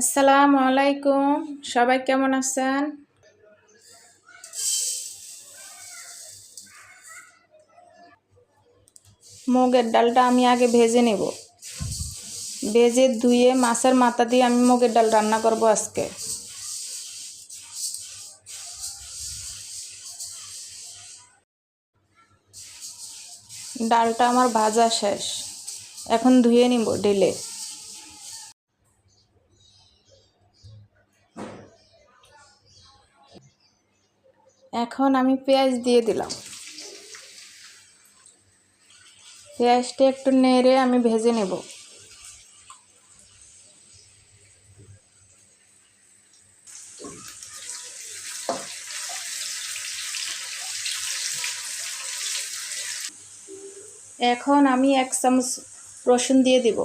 আসসালামু আলাইকুম। সবাই কেমন আছেন? মুগের ডালটা আমি আগে ভেজে নেব। ভেজে ধুয়ে মাছের মাথা দিয়ে আমি মুগের ডাল রান্না করব আজকে। ডালটা আমার ভাজা শেষ। এখন ধুয়ে নিব ঢেলে। এখন আমি পেঁয়াজ দিয়ে দিলাম। পেঁয়াজটা একটু নেড়ে আমি ভেজে নেব। এখন আমি এক চামচ রসুন দিয়ে দিব।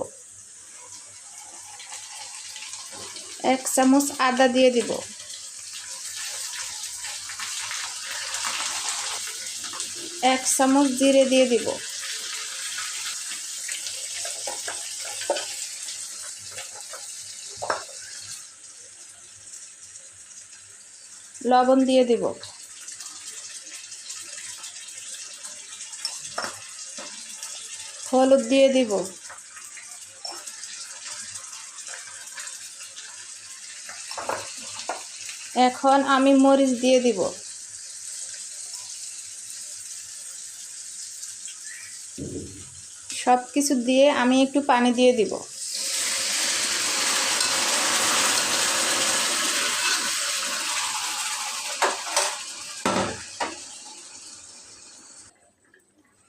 এক চামচ আদা দিয়ে দিব। এক চামচ জিরে দিয়ে দিব। লবণ দিয়ে দিব। হলুদ দিয়ে দিব। এখন আমি মরিচ দিয়ে দিব। সব কিছু দিয়ে আমি একটু পানি দিয়ে দিব।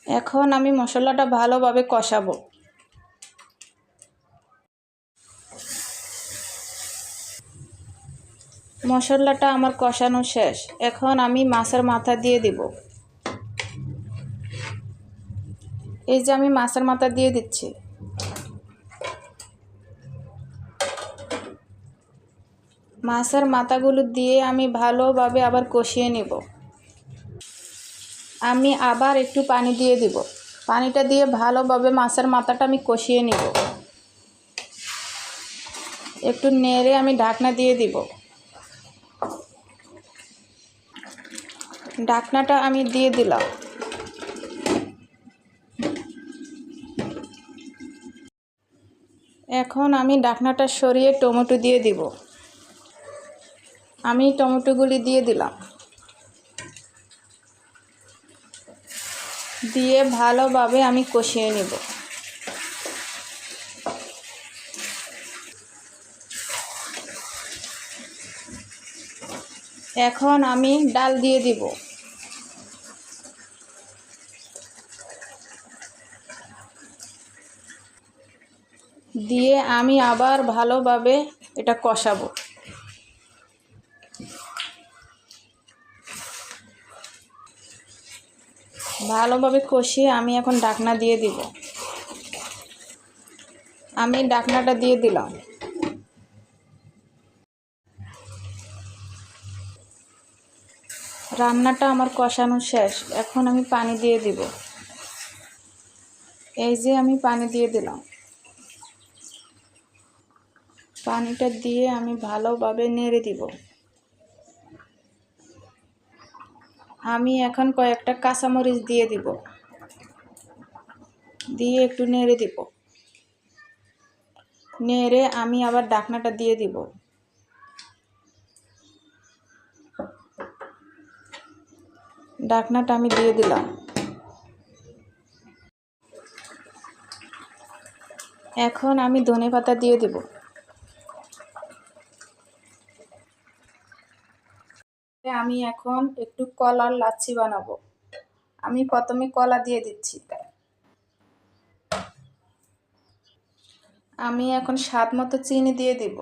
এখন আমি মশলাটা ভালোভাবে কষাবো। মশলাটা আমার কষানো শেষ। এখন আমি মাছের মাথা দিয়ে দিব। এই যে আমি মাছের মাথা দিয়ে দিচ্ছি। মাছের মাথাগুলো দিয়ে আমি ভালোভাবে আবার কষিয়ে নেব। আমি আবার একটু পানি দিয়ে দিব। পানিটা দিয়ে ভালোভাবে মাছের মাথাটা আমি কষিয়ে নিব। একটু নেড়ে আমি ঢাকনা দিয়ে দিব। ঢাকনাটা আমি দিয়ে দিলাম। এখন আমি ডাকনাটা সরিয়ে টমেটো দিয়ে দিব। আমি টমেটোগুলি দিয়ে দিলাম। দিয়ে ভালোভাবে আমি কষিয়ে নেব। এখন আমি ডাল দিয়ে দিব। দিয়ে আমি আবার ভালোভাবে এটা কষাবো। ভালোভাবে কষিয়ে আমি এখন ডাকনা দিয়ে দিব। আমি ডাকনাটা দিয়ে দিলাম। রান্নাটা আমার কষানো শেষ। এখন আমি পানি দিয়ে দিব। এই যে আমি পানি দিয়ে দিলাম। পানিটা দিয়ে আমি ভালোভাবে নেড়ে দিব। আমি এখন কয়েকটা কাঁচামরিচ দিয়ে দিব। দিয়ে একটু নেড়ে দিব। নেড়ে আমি আবার ডাকনাটা দিয়ে দিব। ডাকনাটা আমি দিয়ে দিলাম। এখন আমি ধনে পাতা দিয়ে দিব। আমি এখন একটু কলার লাচ্ছি বানাবো। আমি প্রথমে কলা দিয়ে দিচ্ছি। আমি এখন স্বাদ মতো চিনি দিয়ে দিব।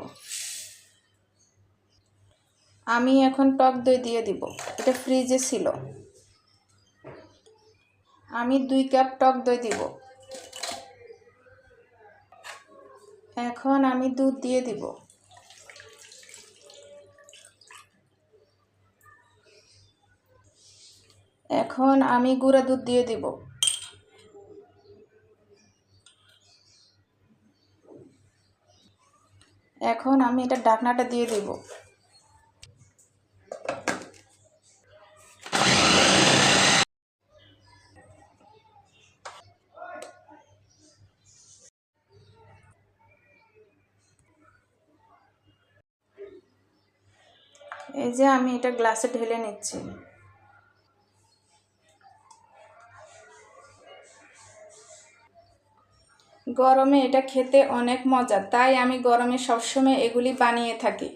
আমি এখন টক দই দিয়ে দিব। এটা ফ্রিজে ছিল। আমি দুই কাপ টক দই দিব। এখন আমি দুধ দিয়ে দিব। এখন আমি গুঁড়া দুধ দিয়ে দিব। এখন আমি এটা ঢাকনাটা দিয়ে দেব। এই যে আমি এটা গ্লাসে ঢেলে নিচ্ছি। গরমে এটা খেতে অনেক মজা তাই আমি গরমে সবসময় এগুলি বানিয়ে থাকি।